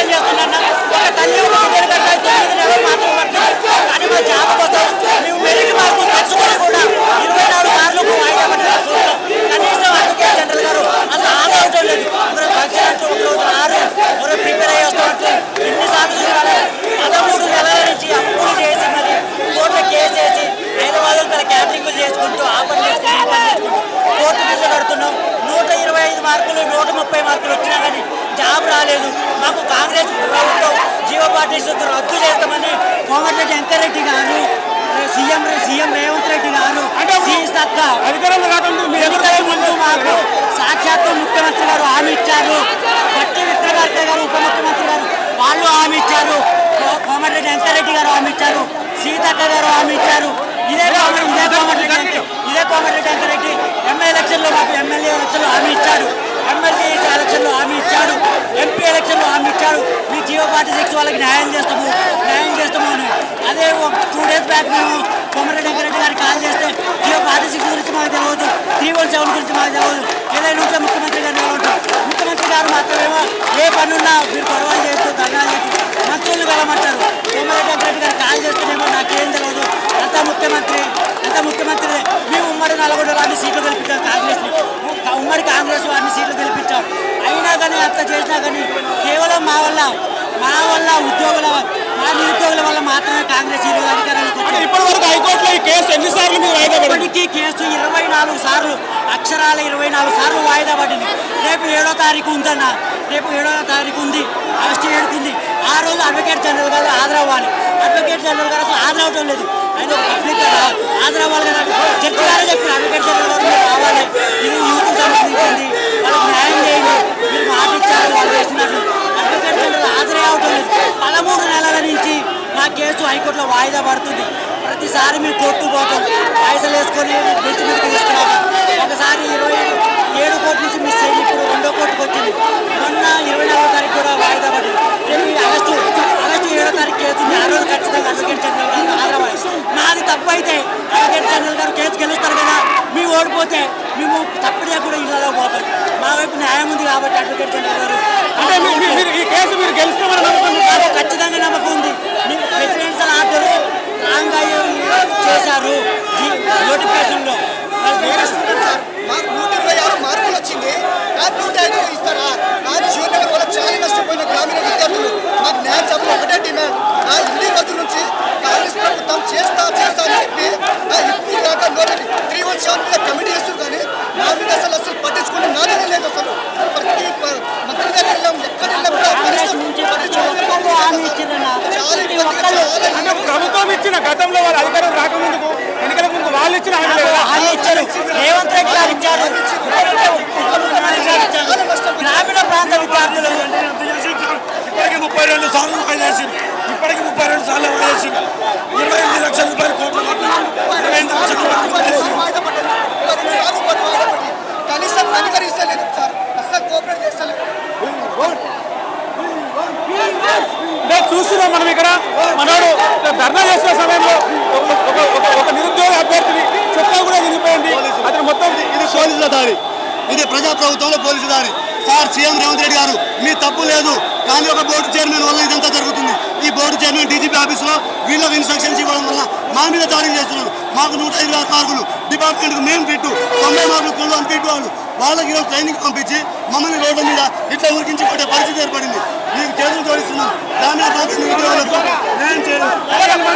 పోరాటం చేస్తున్నా ఒక తల్లి ఒక బిడ్డలు కట్టాలి తొమ్మిది నెలలు మాత్రం పడుతుంది కానీ మా జాబ్ కోసం మేము మెరిట్ మార్పు తెచ్చుకొని కూడా ఇరవై నాలుగు సార్లు వాయిదా పడిన చూస్తాం కనీసం అడ్వకేట్ జనరల్ గారు అసలు ఆలోచన లేదు. ఒకరు ఫంక్షన్ అంటూ ఒక రోజు రారు ఒకరు ప్రిపేర్ అయ్యి వస్తామంటే ఎన్నిసార్లు చూడాలి. పదమూడు నెలల నుంచి అప్పులు చేసి మరి కోర్టు కేసు వేసి హైదరాబాద్లో తన క్యాటరింగ్లు చేసుకుంటూ ఆఫర్ చేసుకుంటూ చేసుకుంటూ కోర్టు బిల్లు కడుతున్నాం నూట ఇరవై ఐదు మార్కులు నూట ముప్పై మార్కులు వచ్చినా కానీ జాబ్ రాలేదు. మాకు కాంగ్రెస్ ప్రభుత్వం జీవో పార్టీస్ రద్దు చేస్తామని కోమటిరెడ్డి వెంకరెడ్డి గారు సీఎం సీఎం రేవంత్ రెడ్డి గారు ముందు మాకు సాక్షాత్తు ముఖ్యమంత్రి గారు హామీ ఇచ్చారు. బట్టి విక్రమార్క గారు ఉప ముఖ్యమంత్రి గారు వాళ్ళు హామీ ఇచ్చారు. కోమటిరెడ్డి వెంకరెడ్డి గారు హామీ ఇచ్చారు. సీతక్క గారు హామీ ఇచ్చారు. ఇదే కోమటి ఇదే కోమటిరెడ్డి ఇదే కోమటిరెడ్డి వెంకరెడ్డి ఎంఏ ఎలక్షన్లో మాకు ఎమ్మెల్యే ఎలక్షన్లో హామీ ఇచ్చాడు ఎమ్మెల్యే ఎలక్షన్లో హామీ ఇచ్చాడు ఎంపీ ఎలక్షన్లో హామీ ఇచ్చాడు మీ జియో పార్టీ సిక్స్ వాళ్ళకి న్యాయం చేస్తాము న్యాయం చేస్తాము అని. అదే టూ డేస్ బ్యాక్ మేము కొమరెడ్డి వెంకరెడ్డి గారికి కాల్ చేస్తే జియో పార్టీ సిక్స్ గురించి మాకు తెలియదు త్రీ వన్ సెవెన్ గురించి మాకు తెలియదు ఏదైనా ఉంటే ముఖ్యమంత్రి గారు నిలబడతాం ముఖ్యమంత్రి గారు మాత్రమేమో ఏ పనున్నా మీరు గొడవలు చేస్తూ ధర్నాలు చేస్తూ మంత్రులు కలమంటారు కొమరెడ్డి వెంకరెడ్డి గారు కాల్ చేస్తేనేమో నాకేం తెలియదు అంత ముఖ్యమంత్రి అంత ముఖ్యమంత్రి మేము ఉమ్మడి నల్గొండలో అన్ని సీట్లు గెలిపించాం కాంగ్రెస్ని. ఉమ్మడి కాంగ్రెస్ అన్ని సీట్లు గెలిపించాం. అయినా కానీ అంత చేసినా కానీ కేవలం మా వల్ల మా వల్ల ఉద్యోగుల మా నిరుద్యోగుల వల్ల మాత్రమే కాంగ్రెస్ ఈరోజు అధికారానికి వచ్చింది ఇప్పటి వరకు హైకోర్టులో ఈ కేసు ఎన్నిసార్లు మీరు వాయిదా పడింది? ఇప్పటికీ కేసు ఇరవై నాలుగు సార్లు అక్షరాల ఇరవై నాలుగు సార్లు వాయిదా పడింది. రేపు ఏడో తారీఖు ఉందన్న రేపు ఏడో తారీఖు ఉంది ఆగస్టు ఏడుకు ఉంది. ఆ రోజు అడ్వకేట్ జనరల్ గారు హాజరవ్వాలి అడ్వకేట్ జనరల్ గారు అసలు హాజరవటం లేదు. ఆయన పబ్లిక్ హాజరవ్వాలి కదా. జడ్జి గారే చెప్పారు అడ్వకేట్ జనరల్ గారు రావాలి ఇది యూత్ సంబంధించింది వాళ్ళకి న్యాయం చేయండి మీరు మాట ఇచ్చారు వాళ్ళు చేసినట్లు అడ్వకేట్ జనరల్ హాజరే అవటం లేదు పదమూడు నెలల నుంచి మా కేసు హైకోర్టులో వాయిదా పడుతుంది. ప్రతిసారి మేము కోర్టు పోతాం. పైసలు వేసుకొని బెంచ్ మీదకి తీసుకురావడం ఒకసారి ఇరవై ఏడు కోట్ల నుంచి మిస్ అయింది. ఇప్పుడు రెండో కోర్టుకు వచ్చింది. మొన్న ఇరవై నాలుగో తారీఖు కూడా వాయిదా పడింది. రేపు ఆగస్టు ఆగస్టు ఏడో తారీఖు కేసు ఉంది. ఆ రోజు ఖచ్చితంగా అడ్వకేట్ జనరల్ గారు హాజరవ్వాలి. మాది తప్పు అయితే అడ్వకేట్ జనరల్ గారు కేసు గెలుస్తారు కదా మేము ఓడిపోతే మేము తప్పుడే కూడా ఇళ్ళలో పోతాం. మా వైపు న్యాయం ఉంది కాబట్టి అడ్వకేట్ జనరల్ గారు మీ- మీ- మీరు మీరు ఖచ్చితంగా నమ్మకం ఉంది. Gracias. ప్రతి చాలా అంటే ప్రభుత్వం ఇచ్చిన గతంలో వాళ్ళ అధికారం రాకముందుకు ఎన్నికల ముందు వాళ్ళు ఇచ్చిన హామీ ఇచ్చారు. రేవంత్ రెడ్డి గారు ఇచ్చారు. గ్రామీణ ప్రాంత విద్యార్థులు. ఇప్పటికి ముప్పై రెండు సార్లు ఇప్పటికి ముప్పై రెండు సార్లు వాయిదా వేసింది ఇరవై ఎనిమిది లక్షల రూపాయలు కోట్లు కట్టారు. ఇరవై ఎనిమిది లక్షల రూపాయలు వాయిదా వేసింది. వాయిదా పడ్డారు. మరి సార్లు మరి వాయిదా పడి కనీసం కనికరిస్తలేదు సార్ అస్సలు కోఆపరేట్ చేస్తలేదు చూస్తున్నాం మనం ఇక్కడ. మనోడు ధర్నా చేసిన సమయంలో ఒక- నిరుద్యోగ అభ్యర్థిని చెత్త కూడా వినిపోయింది అతను మొత్తం ఇది పోలీసుల దాడి. ఇది ప్రజాప్రభుత్వంలో పోలీసు దాడి. సార్ సీఎం రేవంత్ రెడ్డి గారు మీ తప్పు లేదు. కానీ ఒక బోర్డు చైర్మన్ వల్ల ఇదంతా జరుగుతుంది. ఈ బోర్డు చైర్మన్ డీజీపీ ఆఫీసులో వీళ్ళకి ఇన్స్ట్రక్షన్స్ ఇవ్వడం వల్ల మా మీద దాడి చేస్తున్నారు. మాకు నూట ఐదు ఆరు మార్కులు డిపార్ట్మెంట్కి మేము ఫిట్టు తొంభై మార్కులు కుళ్ళు అని ఫిట్టు వాళ్ళు. వాళ్ళకి ఈరోజు ట్రైనింగ్ పంపించి మమ్మల్ని రోడ్ల మీద ఇట్లా ఉరికించి కొట్టే పరిస్థితి ఏర్పడింది. గ్రామీణ ప్రాంత నిరుద్యోగులకు న్యాయం చేయాలి